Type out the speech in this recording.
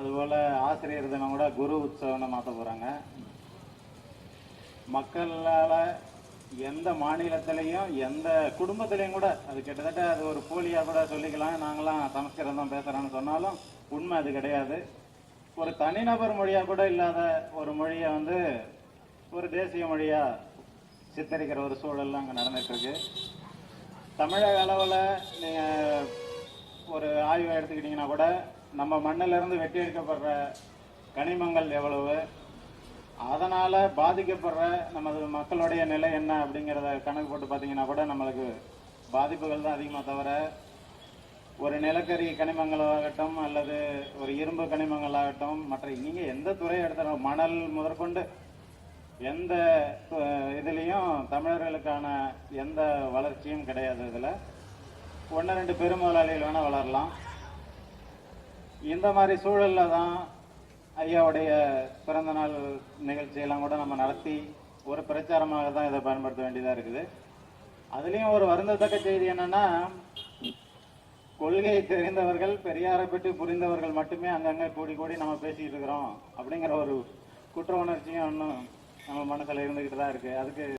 அதுபோல் ஆசிரியர் தினம் கூட குரு உற்சவம்னு மாற்ற போகிறாங்க மக்களால் எந்த மாநிலத்திலையும் எந்த குடும்பத்திலையும் கூட அது கிட்டத்தட்ட அது ஒரு போலியாக கூட சொல்லிக்கலாம். நாங்களாம் சமஸ்கிருதம் தான் பேசுகிறோன்னு சொன்னாலும் உண்மை அது கிடையாது. ஒரு தனிநபர் மொழியாக கூட இல்லாத ஒரு மொழியை வந்து ஒரு தேசிய மொழியாக சித்தரிக்கிற ஒரு சூழல்லாம் அங்கே நடந்துகிட்ருக்கு தமிழக அளவில் நீங்கள் ஒரு ஆய்வை எடுத்துக்கிட்டிங்கன்னா கூட நம்ம மண்ணிலிருந்து வெட்டி எடுக்கப்படுற கனிமங்கள் எவ்வளவு? அதனால் பாதிக்கப்படுற நமது மக்களுடைய நிலை என்ன அப்படிங்கிறத கணக்கு போட்டு பார்த்தீங்கன்னா கூட நம்மளுக்கு பாதிப்புகள் தான் அதிகமாக தவிர ஒரு நிலக்கரி கனிமங்களாகட்டும் அல்லது ஒரு இரும்பு கனிமங்களாகட்டும் மற்ற நீங்கள் எந்த துறையை எடுத்தாலும் மணல் முதற்கொண்டு எந்த இதுலேயும் தமிழர்களுக்கான எந்த வளர்ச்சியும் கிடையாது இதில். ஒன்று ரெண்டு பெருமுதலாளிகள் வேணால் வளரலாம். இந்த மாதிரி சூழலில் தான் ஐயாவுடைய பிறந்த நாள் நிகழ்ச்சியெல்லாம் கூட நம்ம நடத்தி ஒரு பிரச்சாரமாக தான் இதை பயன்படுத்த வேண்டியதாக இருக்குது. அதுலேயும் ஒரு வருந்தத்தக்க செய்தி என்னன்னா கொள்கையை தெரிந்தவர்கள் பெரியாரை பற்றி புரிந்தவர்கள் மட்டுமே அங்கங்கே கூடி கூடி நம்ம பேசிக்கிட்டு இருக்கிறோம் அப்படிங்கிற ஒரு குற்ற உணர்ச்சியும் இன்னும் நம்ம மனசில் இருந்துக்கிட்டு தான் இருக்குது அதுக்கு